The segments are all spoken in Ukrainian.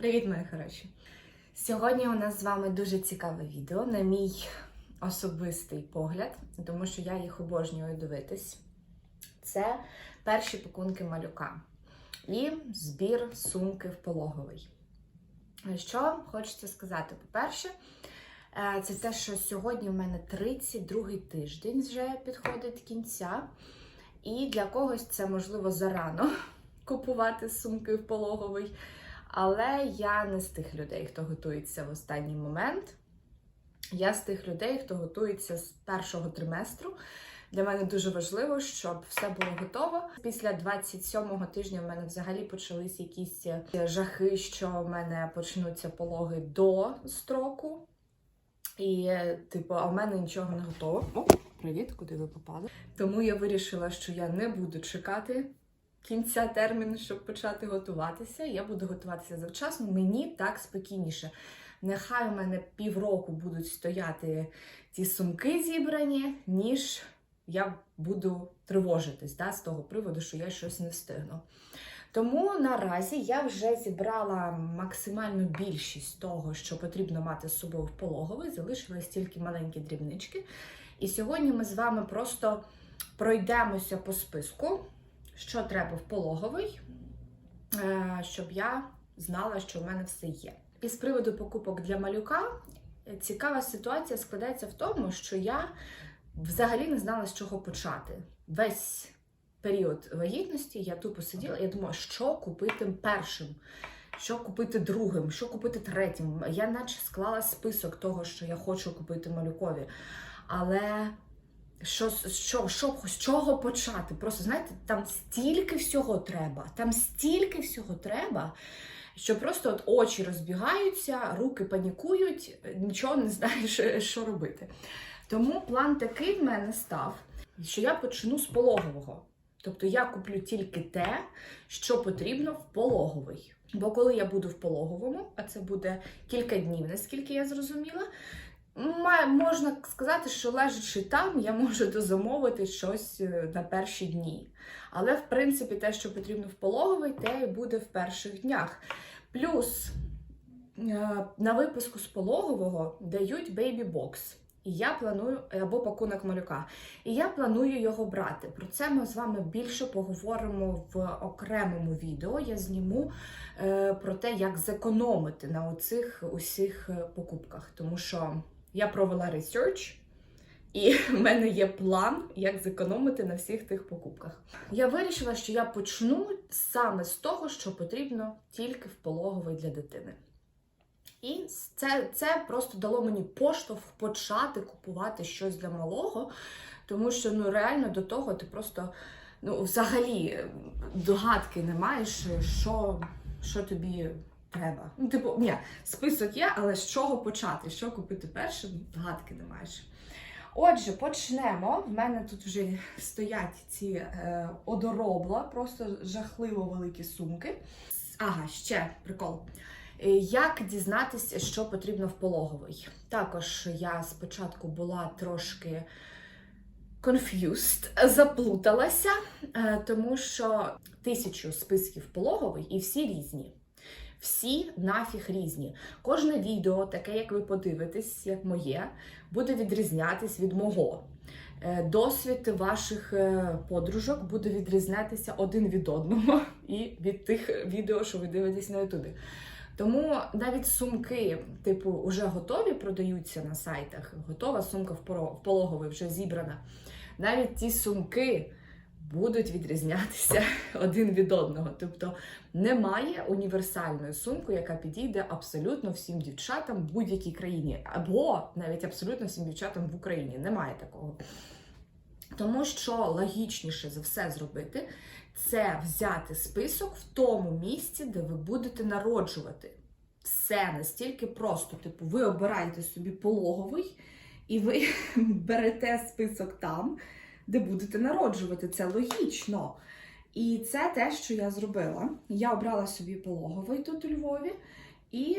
Привіт, мої хороші! Сьогодні у нас з вами дуже цікаве відео, на мій особистий погляд, тому що я їх обожнюю дивитись. Це перші пакунки малюка і збір сумки в пологовий. Що хочеться сказати? По-перше, е, це те, що сьогодні в мене 32-й тиждень вже підходить кінця. І для когось це можливо зарано купувати сумки в пологовий. Але я не з тих людей, хто готується в останній момент. Я з тих людей, хто готується з першого триместру. Для мене дуже важливо, щоб все було готово. Після 27-го тижня в мене взагалі почались якісь жахи, що в мене почнуться пологи до строку. І, типу, а в мене нічого не готово. О, привіт, куди ви попали? Тому я вирішила, що я не буду чекати кінця терміну, щоб почати готуватися. Я буду готуватися завчасно. Мені так спокійніше. Нехай у мене півроку будуть стояти ті сумки зібрані, ніж я буду тривожитись да, з того приводу, що я щось не встигну. Тому наразі я вже зібрала максимальну більшість того, що потрібно мати з собою в пологовий. Залишились тільки маленькі дрібнички. І сьогодні ми з вами просто пройдемося по списку, що треба в пологовий, е, щоб я знала, що в мене все є. І з приводу покупок для малюка цікава ситуація складається в тому, що я взагалі не знала, з чого почати. Весь період вагітності я тупо сиділа, я думала, що купити першим, що купити другим, що купити третім. Я наче склала список того, що я хочу купити малюкові. Але що, що, що, з чого почати? Просто знаєте, там стільки всього треба, там стільки всього треба. Що просто от очі розбігаються, руки панікують, нічого не знаєш, що робити. Тому план такий в мене став, що я почну з пологового. Тобто я куплю тільки те, що потрібно в пологовий. Бо коли я буду в пологовому, а це буде кілька днів, наскільки я зрозуміла, можна сказати, що лежачи там, я можу дозамовити щось е, на перші дні. Але, в принципі, те, що потрібно в пологовий, те і буде в перших днях. Плюс е, на випуску з пологового дають бейбі-бокс. І я планую або пакунок малюка. І я планую його брати. Про це ми з вами більше поговоримо в окремому відео. Я зніму е, про те, як зекономити на оцих усіх е, покупках. Тому що я провела ресерч, і в мене є план, як зекономити на всіх тих покупках. Я вирішила, що я почну саме з того, що потрібно тільки в пологовий для дитини. І це це просто дало мені поштовх почати купувати щось для малого, тому що ну реально до того ти просто ну, взагалі догадки не маєш, що, що тобі треба. Ну, типу, ні, список є, але з чого почати? Що купити першим, гадки не маєш. Отже, почнемо. В мене тут вже стоять ці е, одоробла, просто жахливо великі сумки. Ага, ще прикол. Як дізнатися, що потрібно в пологовий? Також я спочатку була трошки confused, заплуталася, е, тому що тисячу списків пологовий і всі різні. Всі нафіг різні. Кожне відео, таке, як ви подивитесь, як моє, буде відрізнятись від мого. Е, досвід ваших е, подружок буде відрізнятися один від одного і від тих відео, що ви дивитесь на Ютубі. Тому навіть сумки, типу, вже готові продаються на сайтах. Готова сумка в пологовий вже зібрана. Навіть ті сумки будуть відрізнятися один від одного. Тобто немає універсальної сумки, яка підійде абсолютно всім дівчатам в будь-якій країні, або навіть абсолютно всім дівчатам в Україні. Немає такого. Тому що логічніше за все зробити, це взяти список в тому місці, де ви будете народжувати. Все настільки просто. Типу, ви обираєте собі пологовий, і ви берете список там, де будете народжувати. Це логічно. І це те, що я зробила. Я обрала собі пологовий тут у Львові і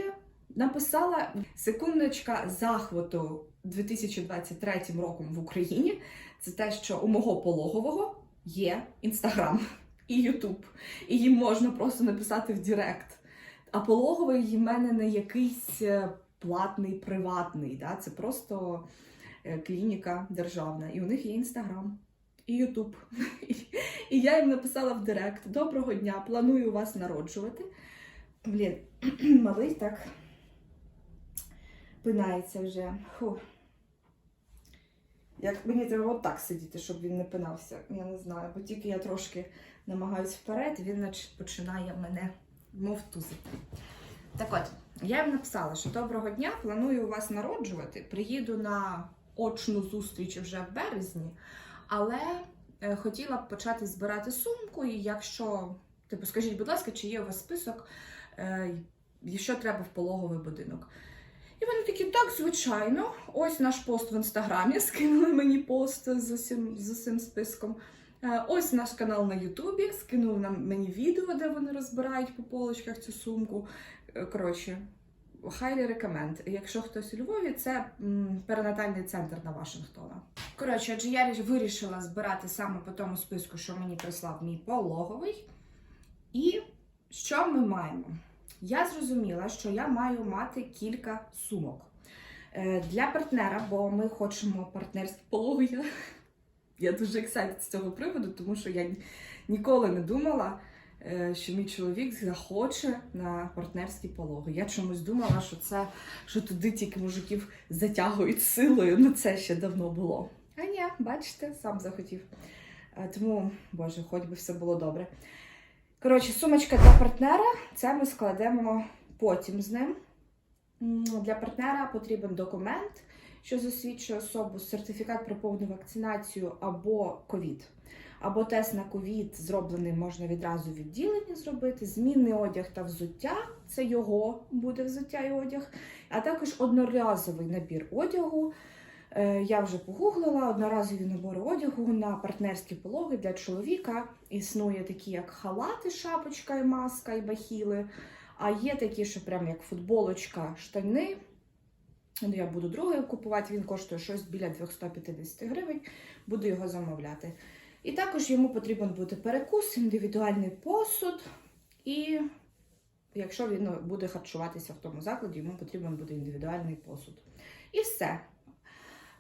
написала секундочка захвату 2023 роком в Україні. Це те, що у мого пологового є інстаграм і Ютуб. І їм можна просто написати в Директ. А пологовий в мене не якийсь е, платний, приватний. Да? Це просто клініка державна. І у них є інстаграм і Ютуб. І я їм написала в Директ: Доброго дня, планую вас народжувати. Блін, малий так пинається вже. Фу. Як мені треба отак сидіти, щоб він не пинався. Я не знаю, бо тільки я трошки намагаюсь вперед, він починає мене мовтузити. Так от, я їм написала, що доброго дня, планую вас народжувати. Приїду на очну зустріч вже в березні, але е, хотіла б почати збирати сумку, і якщо, типу, скажіть, будь ласка, чи є у вас список, е, що треба в пологовий будинок. І вони такі, так, звичайно, ось наш пост в інстаграмі, скинули мені пост з усім, з усім списком. Е, Ось наш канал на Ютубі, скинули нам мені відео, де вони розбирають по полочках цю сумку. Коротше, highly recommend. Якщо хтось у Львові, це перинатальний центр на Вашингтона. Коротше, адже я вирішила збирати саме по тому списку, що мені прислав мій пологовий. І що ми маємо? Я зрозуміла, що я маю мати кілька сумок. Е, Для партнера, бо ми хочемо партнерські пологи. Я, дуже ексайт з цього приводу, тому що я ніколи не думала, що мій чоловік захоче на партнерські пологи. Я чомусь думала, що це що туди тільки мужиків затягують силою. Ну це ще давно було. А ні, бачите, сам захотів. Е, Тому, боже, хоч би все було добре. Коротше, сумочка для партнера, це ми складемо потім з ним. Для партнера потрібен документ, що засвідчує особу, сертифікат про повну вакцинацію або ковід. Або тест на ковід зроблений можна відразу в відділенні зробити. Змінний одяг та взуття це його буде взуття і одяг, а також одноразовий набір одягу. Е, Я вже погуглила одноразові набори одягу на партнерські пологи для чоловіка. Існує такі, як халати, шапочка і маска, і бахіли. А є такі, що прям як футболочка, штани. Ну, я буду другою купувати, він коштує щось біля 250 гривень, буду його замовляти. І також йому потрібен буде перекус, індивідуальний посуд. І якщо він ну, буде харчуватися в тому закладі, йому потрібен буде індивідуальний посуд. І все.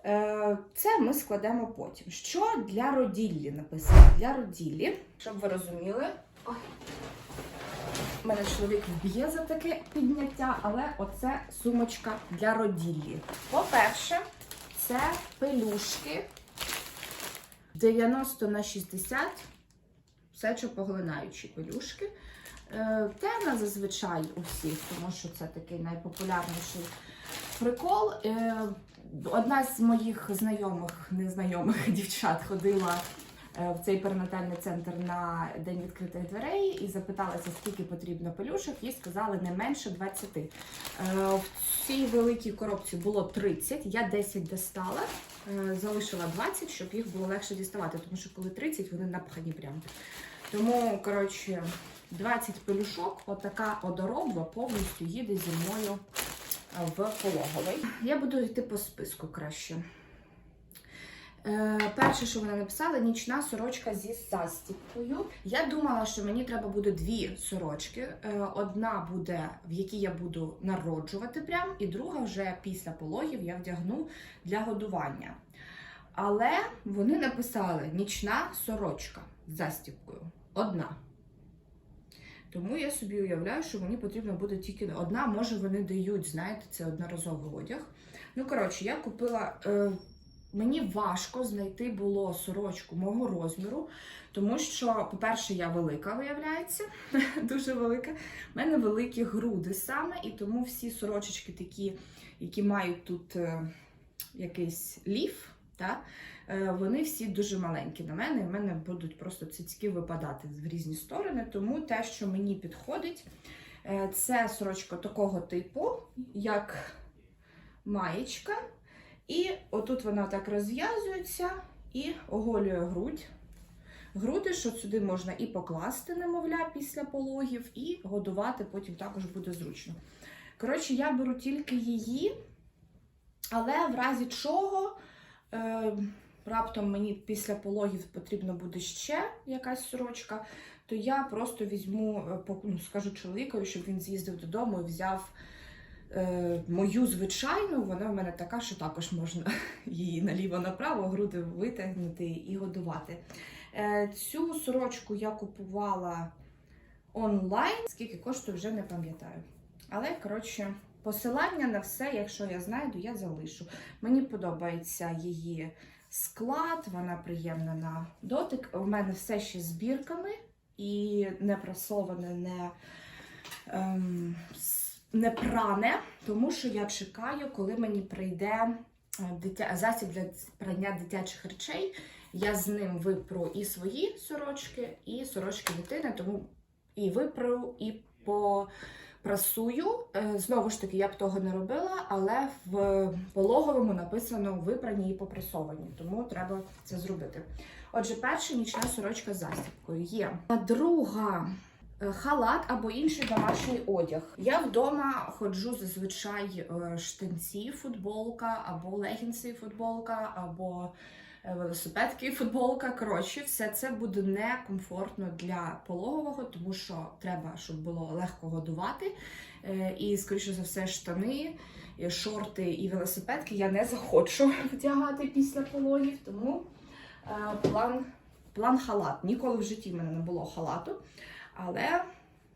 Е, Це ми складемо потім. Що для роділлі написано? Для роділлі, щоб ви розуміли. Ой. Мене чоловік вб'є за таке підняття, але оце сумочка для роділлі. По-перше, це пелюшки 90 на 60, сечопоглинаючі пелюшки. Е, Темна зазвичай у всіх, тому що це такий найпопулярніший прикол. Е, Одна з моїх знайомих, незнайомих дівчат ходила е, в цей перинатальний центр на день відкритих дверей і запиталася, скільки потрібно пелюшок. Їй сказали не менше 20. Е, В цій великій коробці було 30, я 10 достала, залишила 20, щоб їх було легше діставати, тому що коли 30, вони напхані прям. Тому, коротше, 20 пелюшок, отака одоробва повністю їде зі мною в пологовий. Я буду йти по списку краще. Е, перше, що вона написала, нічна сорочка зі застіпкою. Я думала, що мені треба буде дві сорочки. Е, одна буде, в якій я буду народжувати прям, і друга вже після пологів я вдягну для годування. Але вони написали нічна сорочка з застіпкою. Одна. Тому я собі уявляю, що мені потрібно буде тільки одна, може вони дають, знаєте, це одноразовий одяг. Ну, коротше, я купила. Мені важко знайти було сорочку мого розміру, тому що, по-перше, я велика, виявляється, дуже велика. У мене великі груди саме, і тому всі сорочечки такі, які мають тут е, якийсь ліф, та, е, вони всі дуже маленькі на мене, і в мене будуть просто цицьки випадати в різні сторони. Тому те, що мені підходить, е, це сорочка такого типу, як маєчка. І отут вона так розв'язується і оголює грудь. Груди, що сюди можна і покласти, немовля, після пологів, і годувати потім також буде зручно. Коротше, я беру тільки її, але в разі чого е, раптом мені після пологів потрібно буде ще якась сорочка, то я просто візьму, е, ну, скажу чоловікові, щоб він з'їздив додому і взяв мою звичайну. Вона в мене така, що також можна її наліво-направо, груди витягнути і годувати. Е, цю сорочку я купувала онлайн, скільки коштує, вже не пам'ятаю. Але, коротше, посилання на все, якщо я знайду, я залишу. Мені подобається її склад, вона приємна на дотик. У мене все ще з бірками і не прасоване, не, ем, не пране, тому що я чекаю, коли мені прийде е, дитя, засіб для прання дитячих речей. Я з ним випру і свої сорочки, і сорочки дитини, тому і випру, і попрасую. Е, Знову ж таки, я б того не робила, але в пологовому написано випрані і попрасовані, тому треба це зробити. Отже, перша нічна сорочка з застібкою є. А друга халат або інший домашній одяг. Я вдома ходжу зазвичай е, штанці, футболка, або легінси, футболка, або е, велосипедки футболка. Коротше, все це буде некомфортно для пологового, тому що треба, щоб було легко годувати. Е, І, скоріше за все, штани, шорти і велосипедки я не захочу вдягати після пологів, тому е, план, план халат. Ніколи в житті в мене не було халату, але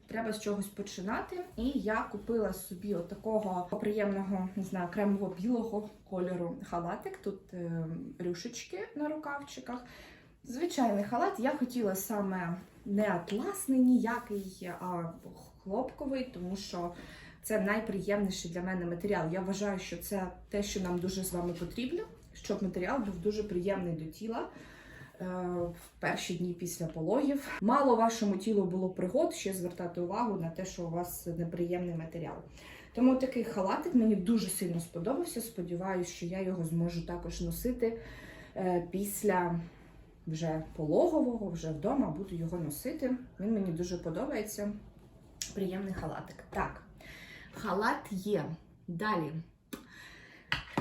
треба з чогось починати. І я купила собі отакого приємного, не знаю, кремово-білого кольору халатик. Тут е, рюшечки на рукавчиках. Звичайний халат. Я хотіла саме не атласний ніякий, а хлопковий, тому що це найприємніший для мене матеріал. Я вважаю, що це те, що нам дуже з вами потрібно, щоб матеріал був дуже приємний до тіла в перші дні після пологів. Мало вашому тілу було пригод ще звертати увагу на те, що у вас неприємний матеріал. Тому такий халатик мені дуже сильно сподобався. Сподіваюся, що я його зможу також носити е, після вже пологового, вже вдома буду його носити. Він мені дуже подобається. Приємний халатик. Так, халат є. Далі.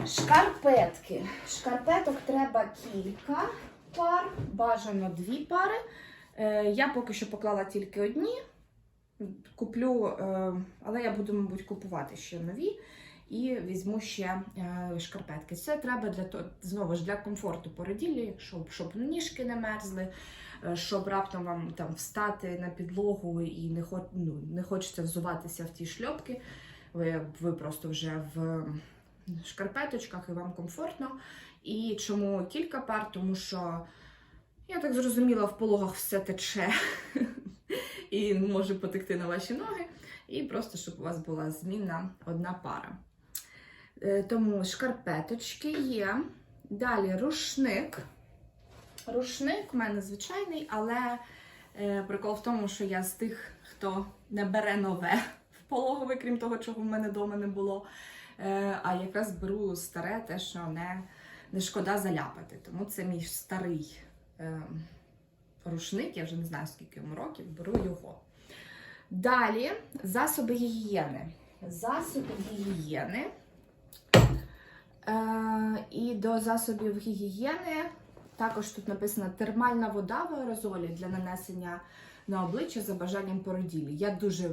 Шкарпетки. Шкарпеток треба кілька пар, бажано дві пари. Е, я поки що поклала тільки одні. Куплю, е, але я буду, мабуть, купувати ще нові. І візьму ще е, шкарпетки. Це треба для того, знову ж для комфорту породіллі, щоб, щоб ніжки не мерзли, щоб раптом вам там встати на підлогу і не, хо, ну, не хочеться взуватися в ті шльопки. Ви, ви просто вже в шкарпеточках і вам комфортно. І чому кілька пар? Тому що я так зрозуміла, в пологах все тече і може потекти на ваші ноги. І просто щоб у вас була змінна одна пара. Е, Тому шкарпеточки є. Далі рушник. Рушник в мене звичайний, але е, прикол в тому, що я з тих, хто не бере нове в пологовий, крім того, чого в мене вдома не було. Е, а якраз беру старе, те, що не, не шкода заляпати. Тому це мій старий е, рушник, я вже не знаю, скільки йому років, беру його. Далі засоби гігієни. Засоби гігієни. Е, і до засобів гігієни також тут написано термальна вода в аерозолі для нанесення на обличчя за бажанням породілі. Я дуже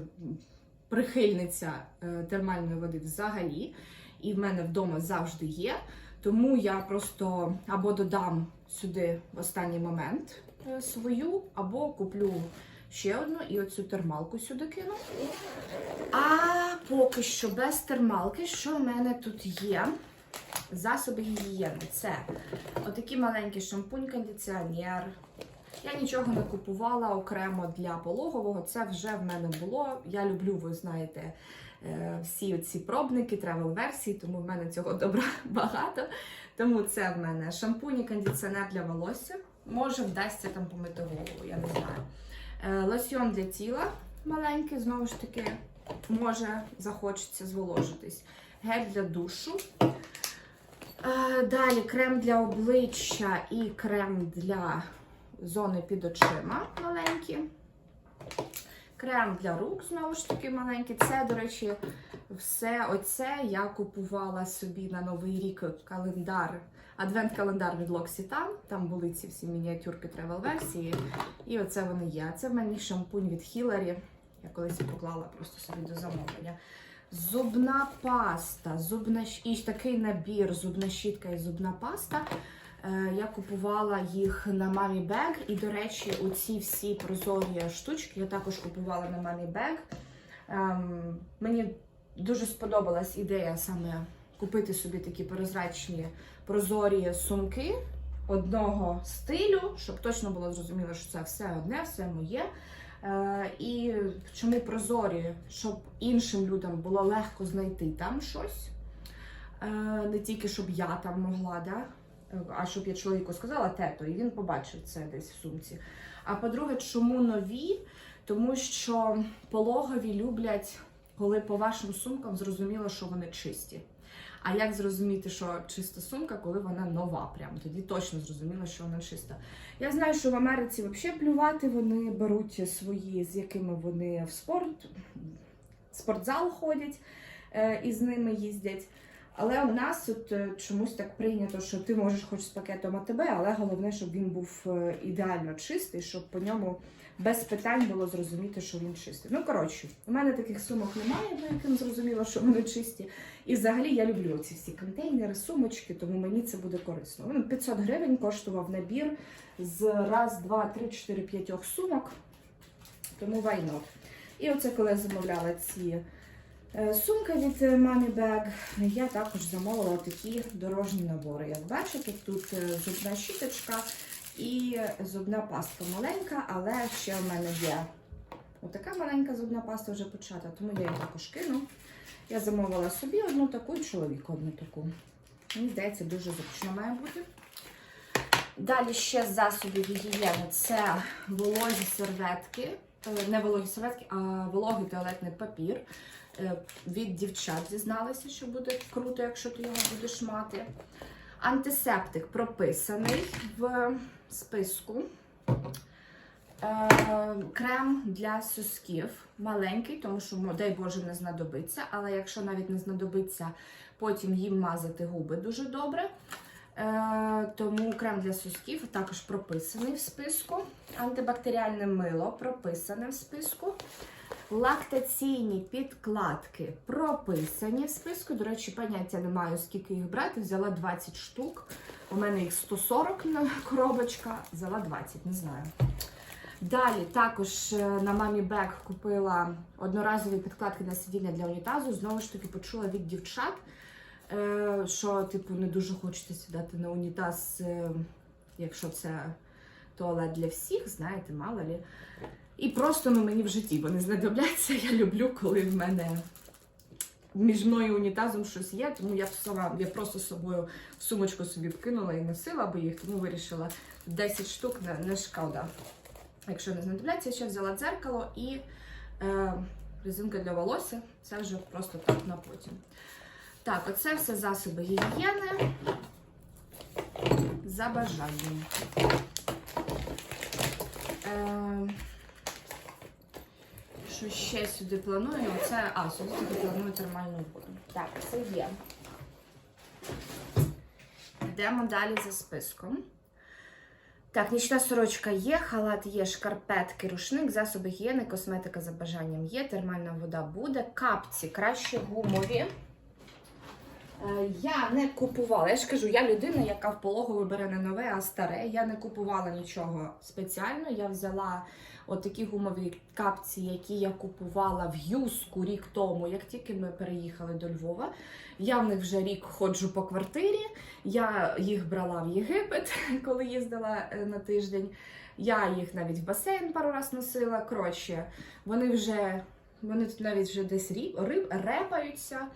прихильниця е, термальної води взагалі, і в мене вдома завжди є. Тому я просто або додам сюди в останній момент е, свою, або куплю ще одну і оцю термалку сюди кину. А поки що без термалки, що в мене тут є? Засоби гігієни. Це отакий маленький шампунь, кондиціонер. Я нічого не купувала окремо для пологового. Це вже в мене було. Я люблю, ви знаєте, всі ці пробники, тревел-версії, тому в мене цього добра багато. Тому це в мене шампунь і кондиціонер для волосся. Може, вдасться там помити голову, я не знаю. Е, Лосьйон для тіла маленький, знову ж таки, може захочеться зволожитись. Гель для душу. Е, Далі крем для обличчя і крем для зони під очима маленькі. Крем для рук, знову ж таки, маленький. Це, до речі, все оце я купувала собі на Новий рік календар адвент-календар від L'Occitane. Там були ці всі мініатюрки тревел-версії. І оце вони є. Це в мене шампунь від Hillary. Я колись поклала просто собі до замовлення. Зубна паста, зубна і такий набір, зубна щітка і зубна паста. Е, Я купувала їх на мамі Бег. І, до речі, оці всі прозорі штучки я також купувала на мамі Бег. Ем, мені дуже сподобалась ідея саме купити собі такі прозрачні прозорі сумки одного стилю, щоб точно було зрозуміло, що це все одне, все моє. Е, і чому прозорі, щоб іншим людям було легко знайти там щось. Е, не тільки щоб я там могла, да? Е, а щоб я чоловіку сказала тето, і він побачив це десь в сумці. А по-друге, чому нові? Тому що пологові люблять, коли по вашим сумкам зрозуміло, що вони чисті. А як зрозуміти, що чиста сумка, коли вона нова? Прям тоді точно зрозуміло, що вона чиста. Я знаю, що в Америці взагалі плювати вони беруть свої, з якими вони в спорт, в спортзал ходять е, і з ними їздять. Але у нас тут е, чомусь так прийнято, що ти можеш хоч з пакетом АТБ, але головне, щоб він був е, ідеально чистий, щоб по ньому без питань було зрозуміти, що він чистий. Ну, коротше, у мене таких сумок немає, по яким зрозуміло, що вони чисті. І взагалі я люблю ці всі контейнери, сумочки, тому мені це буде корисно. Він 500 гривень коштував набір з раз, два, три, чотири, п'ятьох сумок. Тому not? І оце коли я замовляла ці е, сумки від е, Bag, я також замовила такі дорожні набори. Як бачите, тут е, зубна щіточка і зубна пастка маленька, але ще в мене є отака маленька зубна паста вже почата, тому я її також кину. Я замовила собі одну таку і чоловіку одну таку. Мені здається, дуже зручно має бути. Далі ще з засобів гігієни це вологі серветки, не вологі серветки, а вологий туалетний папір. Е, Від дівчат дізналася, що буде круто, якщо ти його будеш мати. Антисептик прописаний в списку. Е, Крем для сосків маленький, тому що, дай Боже, не знадобиться. Але якщо навіть не знадобиться, потім їм мазати губи дуже добре. Е, Тому крем для сосків також прописаний в списку. Антибактеріальне мило прописане в списку. Лактаційні підкладки прописані в списку. До речі, поняття не маю, скільки їх брати. Взяла 20 штук. У мене їх 140 на коробочка, взяла 20, не знаю. Далі також е, на мамі Бек купила одноразові підкладки на сидіння для унітазу. Знову ж таки почула від дівчат, е, що типу не дуже хочеться сідати на унітаз, е, якщо це туалет для всіх, знаєте, мало лі. І просто ну, мені в житті вони знадобляться. Я люблю, коли в мене між мною і унітазом щось є, тому я сама я просто з собою сумочку собі вкинула і носила би їх, тому вирішила 10 штук не, не шкода. Якщо не знадобляться, я ще взяла дзеркало і е, резинка для волосся. Це вже просто так на потім. Так, оце все засоби гігієни за бажанням. Е, що ще сюди планую? Оце, а, сюди тільки планую термальну воду. Так, це є. Йдемо далі за списком. Так, нічна сорочка є, халат є, шкарпетки, рушник, засоби гігієни, косметика за бажанням є, термальна вода буде, капці краще гумові. Е, Я не купувала. Я ж кажу, я людина, яка в пологову бере не нове, а старе. Я не купувала нічого спеціально. Я взяла отакі гумові капці, які я купувала в Юску рік тому, як тільки ми переїхали до Львова. Я в них вже рік ходжу по квартирі. Я їх брала в Єгипет, коли їздила е, на тиждень. Я їх навіть в басейн пару раз носила. Коротше, вони вже вони тут навіть вже десь ріп, риб, репаються.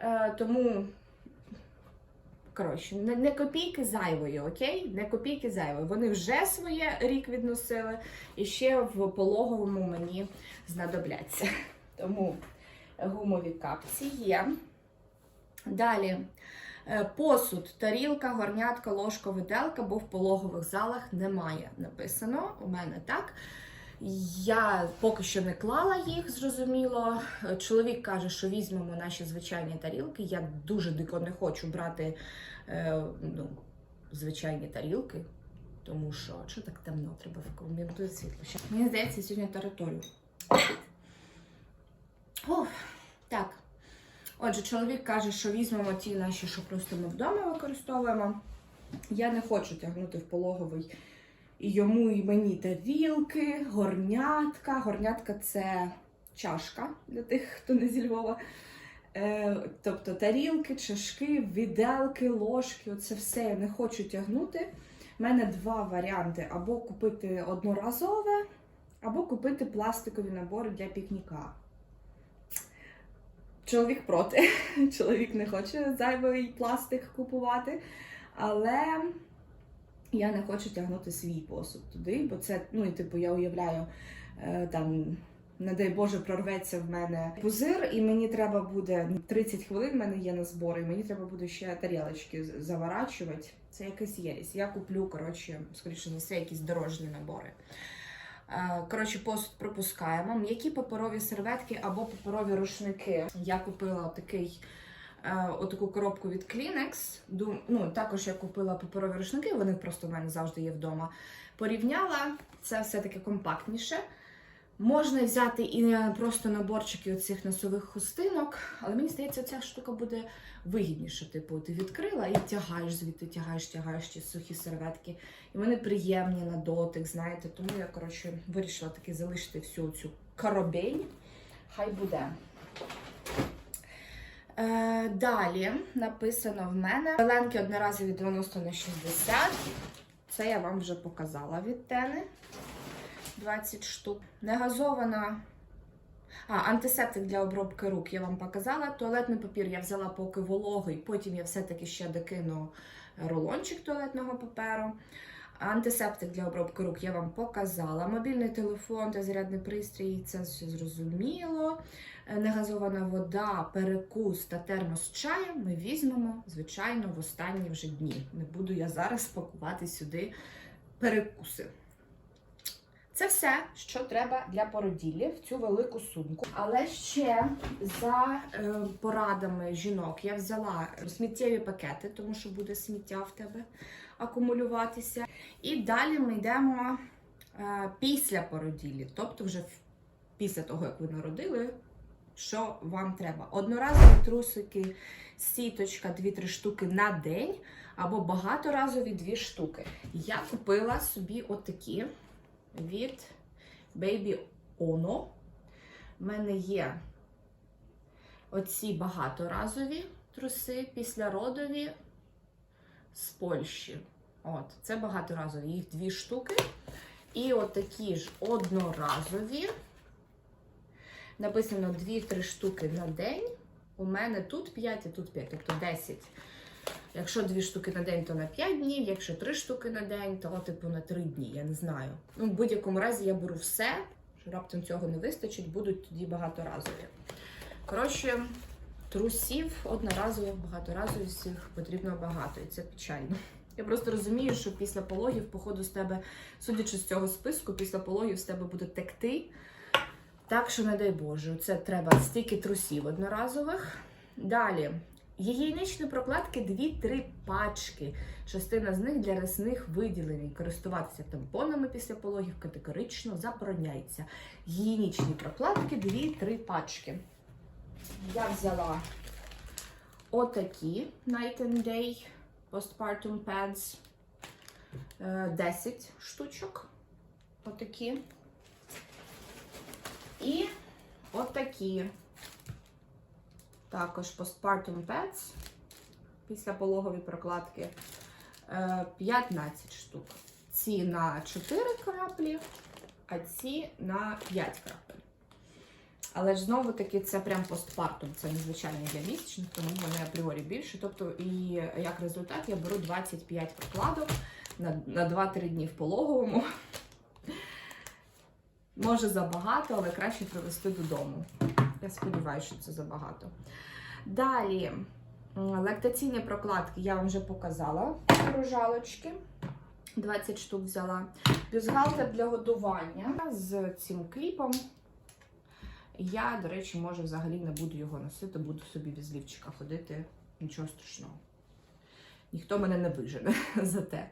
Е, тому, коротше, не, не копійки зайвої, окей? Не копійки зайвої. Вони вже своє рік відносили, і ще в пологовому мені знадобляться. Тому гумові капці є. Далі. е, Посуд, тарілка, горнятка, ложка, виделка, бо в пологових залах немає написано. У мене так. Я поки що не клала їх, зрозуміло. Чоловік каже, що візьмемо наші звичайні тарілки. Я дуже дико не хочу брати е, ну, звичайні тарілки, тому що що так темно, треба вкомбінувати світло. Мені здається, сьогодні територію. Уф, так. Отже, чоловік каже, що візьмемо ті наші, що просто ми вдома використовуємо. Я не хочу тягнути в пологовий і йому, і мені тарілки, горнятка. Горнятка це чашка для тих, хто не зі Львова. Е, тобто тарілки, чашки, віделки, ложки оце все я не хочу тягнути. У мене два варіанти: або купити одноразове, або купити пластикові набори для пікніка. Чоловік проти. Чоловік не хоче зайвий пластик купувати. Але я не хочу тягнути свій посуд туди, бо це, ну і типу, я уявляю, е, там, не дай Боже, прорветься в мене пузир, і мені треба буде ну, 30 хвилин, в мене є на збори, і мені треба буде ще тарілочки заворачувати. Це якась єрість. Я куплю, коротше, скоріше за все, якісь дорожні набори. Е, Коротше, посуд пропускаємо. М'які паперові серветки або паперові рушники. Я купила такий отаку коробку від Kleenex. Ну, також я купила паперові рушники, вони просто в мене завжди є вдома. Порівняла, це все-таки компактніше. Можна взяти і е, просто наборчики оцих носових хустинок, але мені здається, ця штука буде вигідніше. Типу, ти відкрила і тягаєш звідти, тягаєш, тягаєш ті сухі серветки. І вони приємні на дотик, знаєте. Тому я, коротше, вирішила таки залишити всю цю коробень. Хай буде. Е, далі написано в мене пеленки одноразові 90 на 60. Це я вам вже показала від Тени. 20 штук. Негазована. А, антисептик для обробки рук я вам показала. Туалетний папір я взяла поки вологий, потім я все-таки ще докину рулончик туалетного паперу. Антисептик для обробки рук я вам показала. Мобільний телефон та зарядний пристрій це все зрозуміло. Е, Негазована вода, перекус та термос чаєм ми візьмемо, звичайно, в останні вже дні. Не буду я зараз пакувати сюди перекуси. Це все, що треба для породіллі в цю велику сумку. Але ще за е, порадами жінок я взяла сміттєві пакети, тому що буде сміття в тебе акумулюватися. І далі ми йдемо е, після породіллі, тобто вже після того, як ви народили, що вам треба. Одноразові трусики, сіточка, 2-3 штуки на день, або багаторазові 2 штуки. Я купила собі отакі від Baby Ono. У мене є оці багаторазові труси післяродові з Польщі. От, це багаторазові, їх дві штуки. І от такі ж одноразові. Написано 2-3 штуки на день. У мене тут 5 і тут 5, тобто 10. Якщо 2 штуки на день, то на 5 днів, якщо 3 штуки на день, то типу на 3 дні, я не знаю. Ну, в будь-якому разі я беру все, що раптом цього не вистачить, будуть тоді багаторазові. Коротше, трусів одноразових, багаторазових потрібно багато, і це печально. Я просто розумію, що після пологів, походу, з тебе, судячи з цього списку, після пологів з тебе буде текти. Так що, не дай Боже, це треба стільки трусів одноразових. Далі. Гігієнічні прокладки 2-3 пачки. Частина з них для рясних виділень. Користуватися тампонами після пологів категорично забороняється. Гігієнічні прокладки 2-3 пачки. Я взяла отакі Night and Day Postpartum Pads. Е, 10 штучок. Отакі. І отакі. Також Postpartum Pads. Після пологові прокладки. е, 15 штук. Ці на 4 краплі, а ці на 5 крапель. Але ж знову таки це прям постпартум, це незвичайно для місячних, тому вони апріорі більше. Тобто, і як результат я беру 25 прокладок на, на 2-3 дні в пологовому. Може забагато, але краще привезти додому. Я сподіваюся, що це забагато. Далі, лактаційні прокладки я вам вже показала. Рожалочки. 20 штук взяла. Бюстгальтер для годування з цим кліпом. Я, до речі, може, взагалі не буду його носити, буду собі без лівчика ходити. Нічого страшного. ніхто мене не вижене за те.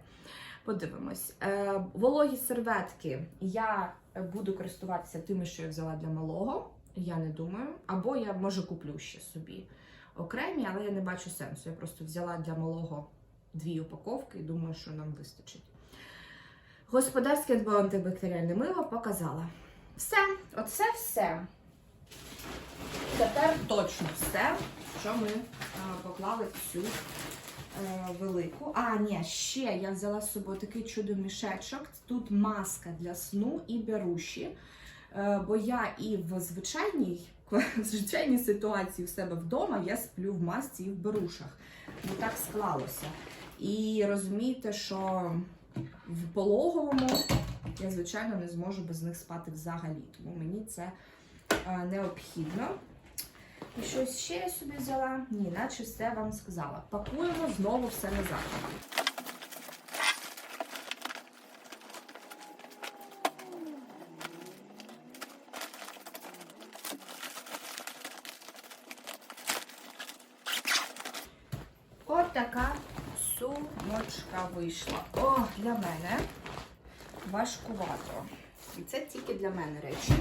Подивимось. Е, вологі серветки я буду користуватися тими, що я взяла для малого. Я не думаю. Або я може куплю ще собі окремі, але я не бачу сенсу. Я просто взяла для малого дві упаковки і думаю, що нам вистачить. Господарське антибактеріальне мило показала. Все, оце все. Тепер точно все, що ми е, поклали в цю е, велику. А, ні, ще я взяла з собою такий чудо-мішечок. Тут маска для сну і беруші. Е, бо я і в звичайній, в звичайній ситуації у себе вдома я сплю в масці і в берушах. Бо так склалося. І розумієте, що в пологовому я, звичайно, не зможу без них спати взагалі. Тому мені це необхідно. І щось ще я собі взяла? Ні, наче все вам сказала. Пакуємо знову все назад. От така сумочка вийшла. О, для мене важкувато. І це тільки для мене речі.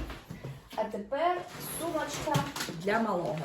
А тепер сумочка для малого.